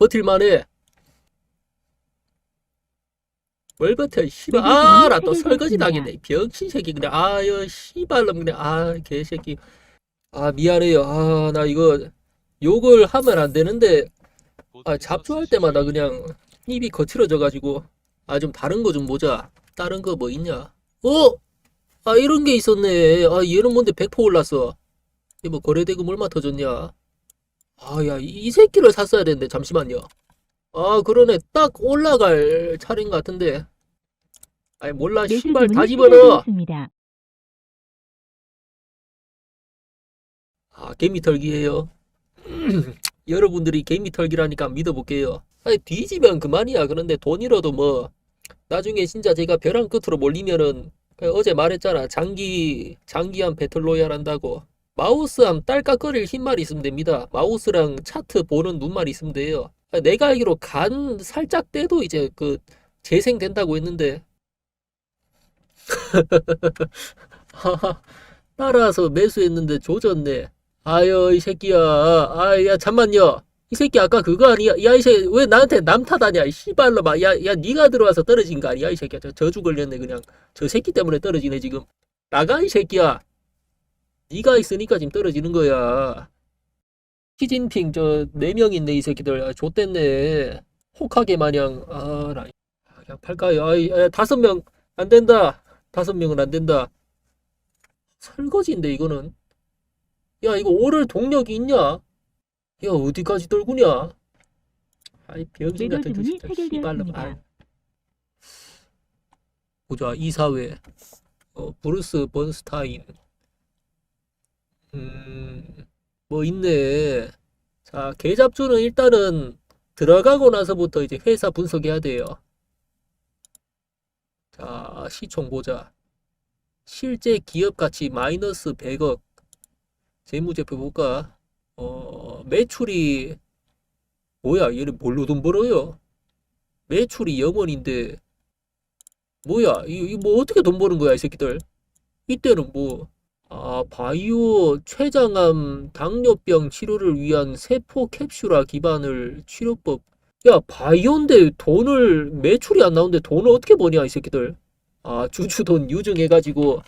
버틸만해. 뭘 버텨, 씨발. 아, 나 또 설거지 당했네. 병신 새끼. 그냥, 아유, 씨발놈. 그냥, 아, 개새끼. 아, 미안해요. 아, 나 이거 욕을 하면 안 되는데, 아, 잡초할 때마다 그냥 입이 거칠어져가지고, 아, 좀 다른 거 좀 보자. 다른 거 뭐 있냐? 어? 아, 이런 게 있었네. 아, 얘는 뭔데 100% 올랐어. 이뭐 거래대금 얼마 더 줬냐? 아, 야, 이, 이 새끼를 샀어야 되는데, 잠시만요. 아, 그러네. 딱 올라갈 차례인 것 같은데. 아니, 몰라. 신발 다 집어넣어. 아, 개미 털기예요. 여러분들이 개미 털기라니까 믿어볼게요. 아니, 뒤지면 그만이야. 그런데 돈이라도 뭐, 나중에 진짜 제가 벼랑 끝으로 몰리면은, 그 어제 말했잖아. 장기, 장기한 배틀로얄 한다고. 마우스함 딸깍거릴 힘만 있으면 됩니다. 마우스랑 차트 보는 눈만 있으면 돼요. 아, 내가 알기로 간 살짝 떼도 이제 그, 재생된다고 했는데. 따라서 매수했는데 조졌네. 아유, 이 새끼야. 아, 야, 잠만요. 이 새끼 아까 그거 아니야? 야, 이 새끼 왜 나한테 남 탓하냐? 이 씨발로마. 야, 야, 네가 들어와서 떨어진 거 아니야? 이 새끼야. 저 저주 걸렸네 그냥. 저 새끼 때문에 떨어지네 지금. 나가 이 새끼야. 네가 있으니까 지금 떨어지는 거야. 시진핑 저 네 명 있네 이 새끼들. 아, 좆됐네. 혹하게 마냥 아, 나 아, 그냥 팔까요? 아, 이- 아, 다섯 명 안 된다. 다섯 명은 안 된다. 설거지인데 이거는. 야, 이거 오를 동력이 있냐? 야, 어디까지 떨구냐? 아이, 병신 같은 자식, 씨발놈. 체결되었습니다. 아이. 보자, 이사회. 어, 브루스 번스타인. 음, 뭐 있네. 자, 계잡주는 일단은 들어가고 나서부터 이제 회사 분석해야 돼요. 자, 시총 보자. 실제 기업 가치 마이너스 100억. 재무제표 볼까? 어, 매출이 뭐야? 얘는 뭘로 돈 벌어요? 매출이 0원인데 뭐야? 이, 이뭐 어떻게 돈 버는 거야, 이 새끼들? 이때는 뭐 아, 바이오 췌장암 당뇨병 치료를 위한 세포 캡슐화 기반을 치료법. 야, 바이오인데 돈을 매출이 안 나오는데 돈을 어떻게 버냐, 이 새끼들? 아, 주주돈 유증해 가지고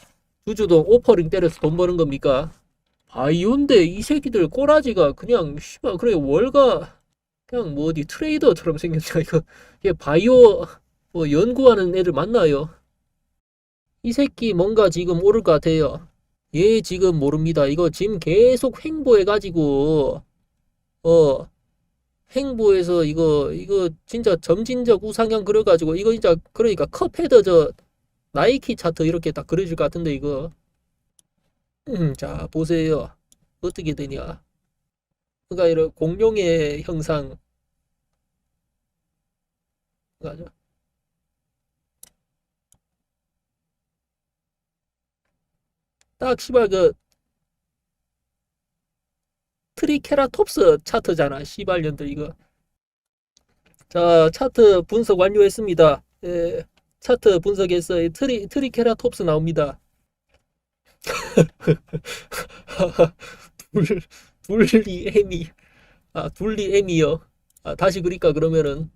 주주돈 오퍼링 때려서 돈 버는 겁니까? 바이오인데 이 새끼들 꼬라지가 그냥 씨발 그래 월가 그냥 뭐 어디 트레이더처럼 생겼냐 이거 이게 바이오 뭐 연구하는 애들 맞나요? 이 새끼 뭔가 지금 오를 것 같아요. 얘 지금 모릅니다. 이거 지금 계속 횡보해가지고 어 횡보해서 이거 이거 진짜 점진적 우상향 그려가지고 이거 진짜 그러니까 컵헤더 저 나이키 차트 이렇게 딱 그려질 것 같은데 이거. 음, 자 보세요. 어떻게 되냐. 그러니까 이런 공룡의 형상. 맞아 딱 씨발 그 트리케라톱스 차트잖아 씨발년들 이거. 자 차트 분석 완료했습니다. 예, 차트 분석해서 이 트리 트리케라톱스 나옵니다. 둘 둘리 에미 아 둘리 에미요. 아 다시 그릴까 그러면은?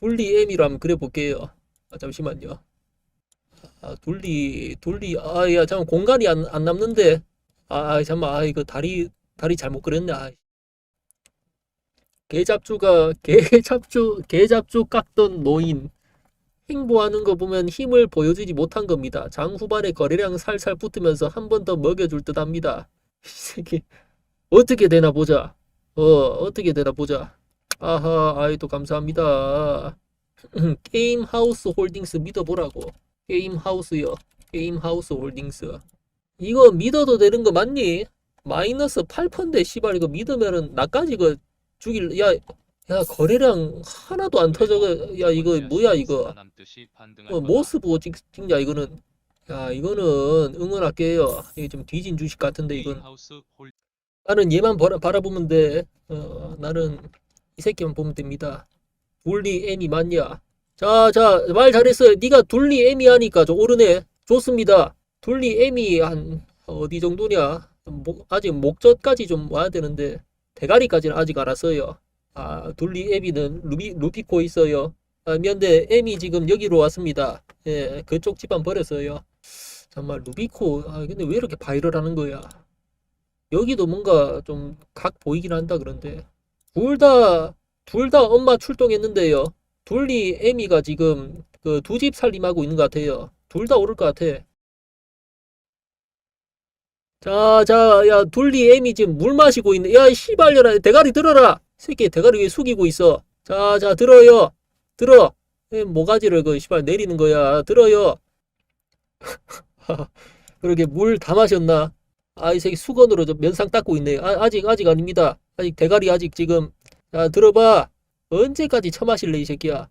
둘리 에미로 한번 그려볼게요. 아 잠시만요 아 둘리 둘리 아야 잠깐 공간이 안, 안 남는데 아 아, 잠만 아 이거 다리 다리 잘못 그렸네 아. 개잡주가 개잡주 개잡주 깎던 노인 행보하는 거 보면 힘을 보여주지 못한 겁니다. 장 후반에 거래량 살살 붙으면서 한 번 더 먹여줄 듯 합니다. 이 새끼 어떻게 되나 보자. 어 어떻게 되나 보자. 아하 아이도 감사합니다. 게임 하우스 홀딩스 믿어보라고. 게임 하우스요. 게임 하우스 홀딩스. 이거 믿어도 되는 거 맞니? 마이너스 8%인데 씨발 이거 믿으면은 나까지 그 죽일 야 야 거래량 하나도 안 터져. 야 이거 뭐야 이거? 어, 모스 보고 찍, 찍냐 이거는? 야 이거는 응원할게요. 이게 좀 뒤진 주식 같은데 이건. 나는 얘만 바라, 바라보면 돼. 어, 나는 이 새끼만 보면 됩니다. 둘리 애미 맞냐 자 자 말 잘했어요 네가 둘리 애미 하니까 좀 오르네 좋습니다 둘리 애미 한 어디 정도냐 목- 아직 목젖까지 좀 와야 되는데 대가리까지는 아직 안 왔어요 아, 둘리 애비는 루비, 루피코 있어요. 아, 미안데 애미 지금 여기로 왔습니다. 예, 그쪽 집안 버렸어요. 정말 루비코, 아, 근데 왜 이렇게 바이럴 하는 거야? 여기도 뭔가 좀 각 보이긴 한다 그런데 둘 다, 둘 다 엄마 출동했는데요. 둘리 애미가 지금 그 두 집 살림하고 있는 것 같아요. 둘 다 오를 것 같아. 자, 자, 야, 둘리 애미 지금 물 마시고 있네. 야, 이 씨발려라. 대가리 들어라. 새끼 대가리 왜 숙이고 있어? 자, 자, 들어요. 들어. 에, 모가지를 그 씨발 내리는 거야. 들어요. 그러게 물 다 마셨나? 아, 이 새끼 수건으로 저 면상 닦고 있네. 아, 아직 아직 아닙니다. 아직 대가리 아직 지금. 자, 들어봐. 언제까지 처마실래 이 새끼야?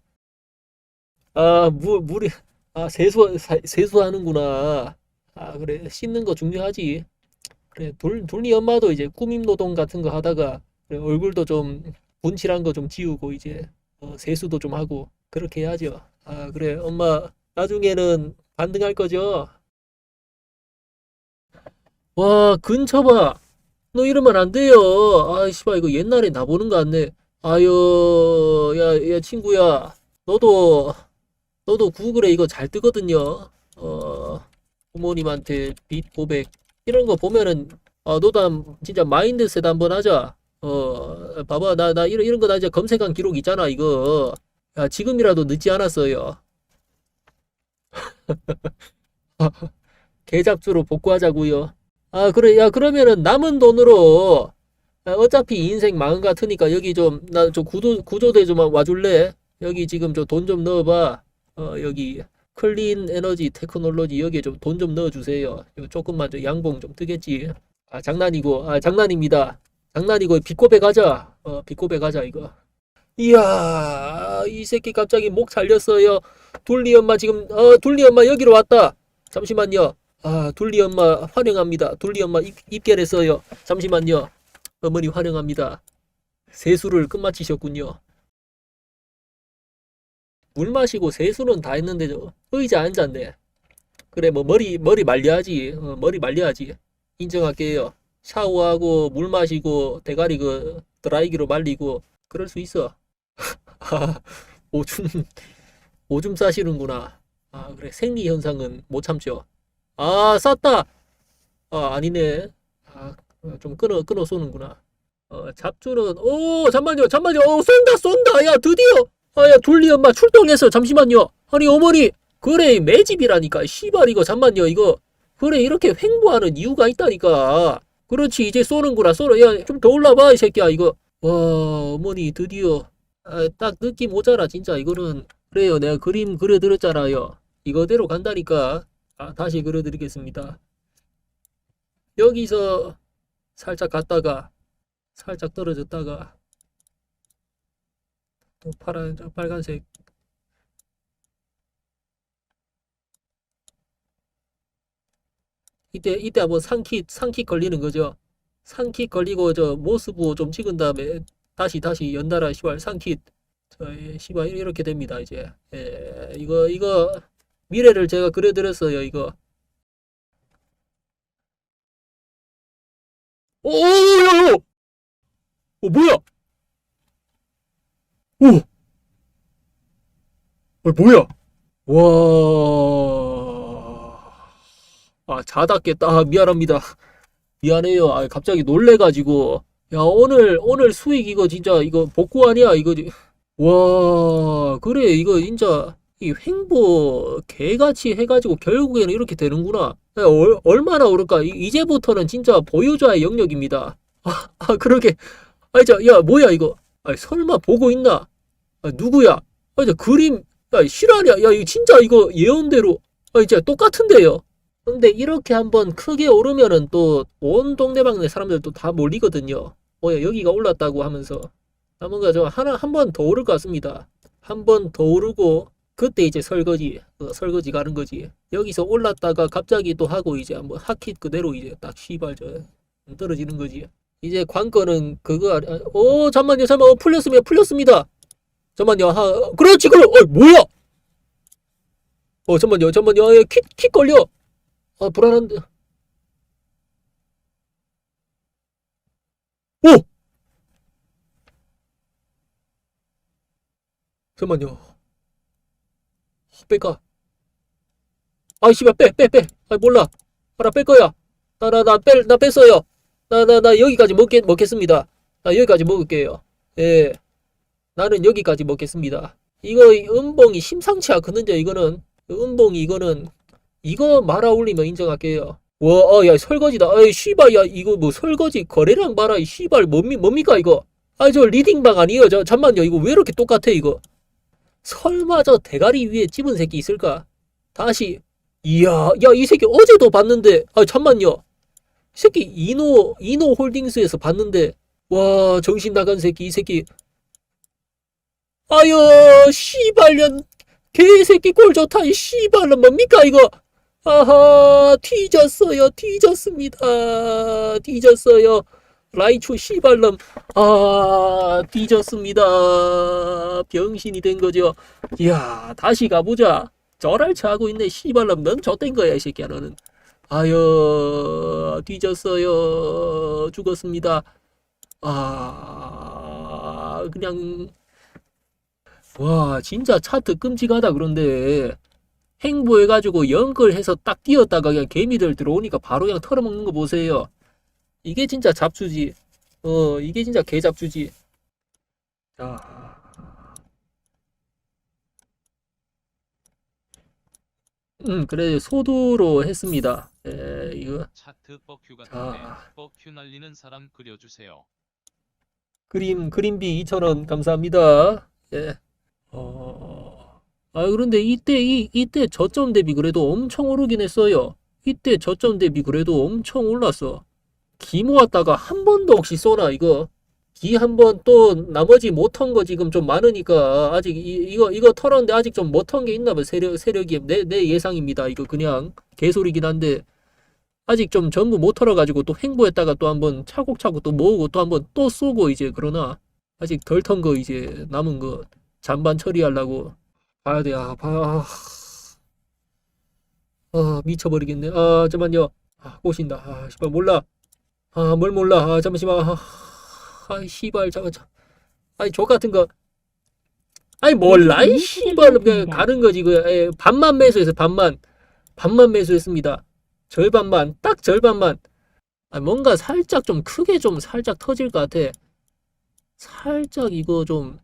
아, 물 물이 아, 세수 사- 세수하는구나. 아, 그래. 씻는 거 중요하지. 그래, 돌, 돌리 엄마도 이제 꾸밈 노동 같은 거 하다가 그래, 얼굴도 좀 분칠한 거 좀 지우고 이제 어, 세수도 좀 하고 그렇게 해야죠. 아, 그래, 엄마 나중에는 반등할 거죠? 와, 근처 봐. 너 이러면 안 돼요. 아, 씨발 이거 옛날에 나 보는 거 같네. 아유, 야, 야, 친구야. 너도 너도 구글에 이거 잘 뜨거든요. 어, 부모님한테 빚 고백 이런 거 보면은 아, 너도 한- 진짜 마인드셋 한번 하자. 어, 봐봐. 나, 나 이런, 이런 거 나 이제 검색한 기록 있잖아, 이거. 야, 지금이라도 늦지 않았어요. 계좌주로 복구하자고요. 아, 그래. 야, 그러면은 남은 돈으로 아, 어차피 인생 망한 것 같으니까 여기 좀, 나 저 구조, 구조대 좀 와줄래? 여기 지금 저 돈 좀 넣어봐. 어, 여기 클린 에너지 테크놀로지 여기에 좀 돈 좀 넣어주세요. 조금만 저 양봉 좀 뜨겠지. 아, 장난이고, 아, 장난입니다. 장난이고, 빚고백 하자. 어, 빚고백 하자, 이거. 이야, 이 새끼 갑자기 목 잘렸어요. 둘리 엄마 지금, 어, 둘리 엄마 여기로 왔다. 잠시만요. 아, 둘리 엄마 환영합니다. 둘리 엄마 입, 입결했어요. 잠시만요. 어머니 환영합니다. 세수를 끝마치셨군요. 물 마시고 세수는 다 했는데 저 의자 앉았네. 그래 뭐 머리 머리 말려야지. 어, 머리 말려야지. 인정할게요. 샤워하고 물 마시고 대가리 그 드라이기로 말리고 그럴 수 있어. 아, 오줌 오줌 싸시는구나. 아 그래 생리 현상은 못 참죠. 아 쌌다. 아 아니네. 아좀 끊어 끊어 쏘는구나. 어 잡주는 오 잠만요 잠만요. 어 쏜다 쏜다. 야 드디어. 아야 둘리 엄마 출동했어 잠시만요. 아니 어머니 그래 매집이라니까. 씨발 이거 잠만요 이거. 그래 이렇게 횡보하는 이유가 있다니까. 그렇지 이제 쏘는구나. 쏘는 야좀 더 올라봐 이 새끼야 이거. 와 어머니 드디어. 아, 딱 느낌 오잖아 진짜. 이거는 그래요 내가 그림 그려드렸잖아요. 이거대로 간다니까. 아, 다시 그려드리겠습니다. 여기서 살짝 갔다가 살짝 떨어졌다가 또 파란 저 빨간색. 이때 이때 한번 상킥 상킥 걸리는 거죠. 상킥 걸리고 저 모스부 좀 찍은 다음에 다시 다시 연달아 시발 상킥 저희 시발 이렇게 됩니다 이제. 예, 이거 이거 미래를 제가 그려드렸어요 이거 오오오오 어 뭐야 오 어, 뭐야 와 아, 자다 깼다. 아, 미안합니다. 미안해요. 아, 갑자기 놀래가지고. 야, 오늘, 오늘 수익 이거 진짜, 이거 복구 아니야? 이거, 와, 그래. 이거 진짜, 이 횡보 개같이 해가지고 결국에는 이렇게 되는구나. 야, 얼, 얼마나 오를까? 이- 이제부터는 진짜 보유자의 영역입니다. 아, 아, 그러게. 아, 자, 야, 뭐야, 이거. 아, 설마 보고 있나? 아, 누구야? 아, 저 그림, 야, 실화냐? 야, 이거 진짜 이거 예언대로. 아, 진짜 똑같은데요? 근데 이렇게 한번 크게 오르면은 또 온 동네방네 사람들도 다 몰리거든요. 뭐야 여기가 올랐다고 하면서 아, 뭔가 좀 하나 한 번 더 오를 것 같습니다. 한 번 더 오르고 그때 이제 설거지 어, 설거지 가는 거지. 여기서 올랐다가 갑자기 또 하고 이제 한번 하킷 그대로 이제 딱 시발 저 떨어지는 거지. 이제 관건은 그거 아니- 오 잠만요 잠만 어, 풀렸습니다 풀렸습니다. 잠만요 하 그렇지 그럼 어 뭐야? 어 잠만요 잠만요 킥킥 걸려. 아, 불안한데. 오! 잠깐만요. 뺄까? 아, 씨발, 빼, 빼, 빼. 아, 몰라. 아, 나뺄 거야. 나, 나, 나 뺄, 나 뺐어요. 나, 나, 나 여기까지 먹겠, 먹겠습니다. 나 여기까지 먹을게요. 예. 나는 여기까지 먹겠습니다. 이거, 이 음봉이 심상치 않거든요, 이거는. 음봉이 이거는, 이거 말아 올리면 인정할게요. 와, 어, 야, 설거지다. 아이, 씨발, 야, 이거 뭐 설거지 거래량 봐라. 이 씨발, 뭡니, 뭡니까, 이거? 아, 저 리딩방 아니에요. 저, 잠만요. 이거 왜 이렇게 똑같아, 이거? 설마 저 대가리 위에 집은 새끼 있을까? 다시, 이야, 야, 이 새끼 어제도 봤는데, 아, 잠만요. 이 새끼 이노, 이노 홀딩스에서 봤는데, 와, 정신 나간 새끼, 이 새끼. 아유, 씨발년, 개새끼 꼴 좋다, 이 씨발은 뭡니까, 이거? 아하, 뒤졌어요, 뒤졌습니다. 뒤졌어요. 라이초 씨발놈, 아, 뒤졌습니다. 병신이 된 거죠. 이야, 다시 가보자. 저랄차 하고 있네, 씨발놈. 넌 젖된 거야, 이 새끼야, 너는. 아유, 뒤졌어요. 죽었습니다. 아, 그냥, 와, 진짜 차트 끔찍하다, 그런데. 행보해가지고 연결해서 딱 뛰었다가 그냥 개미들 들어오니까 바로 그냥 털어먹는 거 보세요. 이게 진짜 잡주지. 어, 이게 진짜 개잡주지. 자. 음, 그래, 소두로 했습니다. 에, 이거, 차트 뻑큐 같은데 자, 뻑큐 날리는 사람 그려주세요. 그림, 그림비 2,000원 감사합니다. 예. 어, 아, 그런데 이때, 이, 이때 저점 대비 그래도 엄청 오르긴 했어요. 이때 저점 대비 그래도 엄청 올랐어. 기 모았다가 한 번도 없이 쏘나, 이거. 기 한 번 또 나머지 못턴거 지금 좀 많으니까 아직 이, 이거 이거 털었는데 아직 좀못턴게 있나 봐 세력 세력이 내, 내 예상입니다 이거 그냥 개소리긴 한데 아직 좀 전부 못 털어가지고 또 횡보했다가 또 한번 차곡차곡 또 모으고 또 한번 또 쏘고 이제 그러나 아직 덜 턴 거 이제 남은 거 잔반 처리하려고 봐야 돼. 아, 봐. 아, 미쳐버리겠네. 아, 잠깐만요. 아, 꼬신다. 아, 씨발 몰라. 아, 뭘 몰라. 아, 잠시만. 아, 아, 씨발 잠깐. 잠- 아니, 저 같은 거. 아니, 몰라. 이 씨발 그냥 가는 거지. 그 에, 반만 매수해서 반만. 반만 매수했습니다. 절반만. 딱 절반만. 아, 뭔가 살짝 좀 크게 좀 살짝 터질 것 같아. 살짝 이거 좀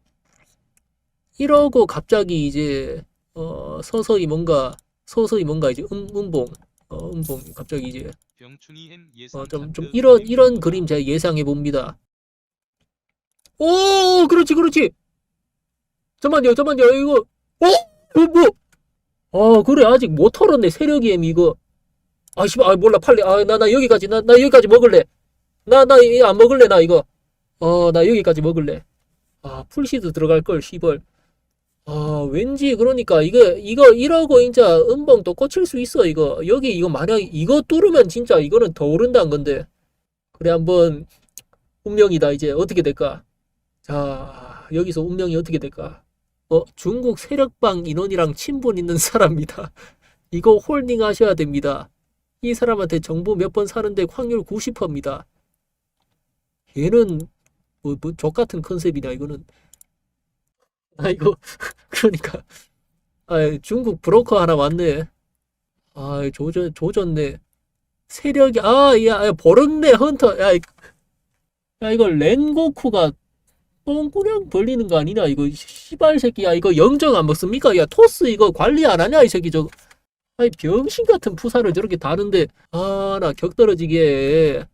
이러고 갑자기 이제 어 서서히 뭔가 서서히 뭔가 이제 음, 음봉 어 음봉 갑자기 이제 어 좀 좀 이런 그림 이런 그림 제가 예상해 봅니다. 오 그렇지 그렇지. 잠만요 잠만요 이거 어? 뭐 뭐? 아 그래 아직 못 털었네 세력이 엠 이거. 아 씨발 아 몰라 팔리 아나 나 여기까지 나 나 여기까지 먹을래. 나 나 안 먹을래 나 이거. 어 나 여기까지 먹을래. 아 풀시드 들어갈 걸 씨발. 아, 왠지 그러니까 이거 이거 이러고 음봉 또 꽂힐 수 있어 이거. 여기 이거 만약 이거 뚫으면 진짜 이거는 더 오른다는 건데. 그래 한번 운명이다 이제. 어떻게 될까? 자 여기서 운명이 어떻게 될까? 어 중국 세력방 인원이랑 친분 있는 사람이다. 이거 홀딩 하셔야 됩니다. 이 사람한테 정보 몇 번 사는데 확률 90%입니다. 얘는 뭐, 뭐, 족 같은 컨셉이냐, 이거는. 아, 이거, 그러니까. 아, 중국 브로커 하나 왔네. 아, 조졌, 조졌네. 세력이, 아, 야, 야, 버릇네, 헌터. 야, 이- 야, 이거 렌고쿠가 똥구녕 벌리는 거 아니냐, 이거. 씨발 새끼야, 이거 영정 안 먹습니까? 야, 토스 이거 관리 안 하냐, 이 새끼 저거. 아이, 병신 같은 푸사를 저렇게 다는데, 아, 나 격 떨어지게.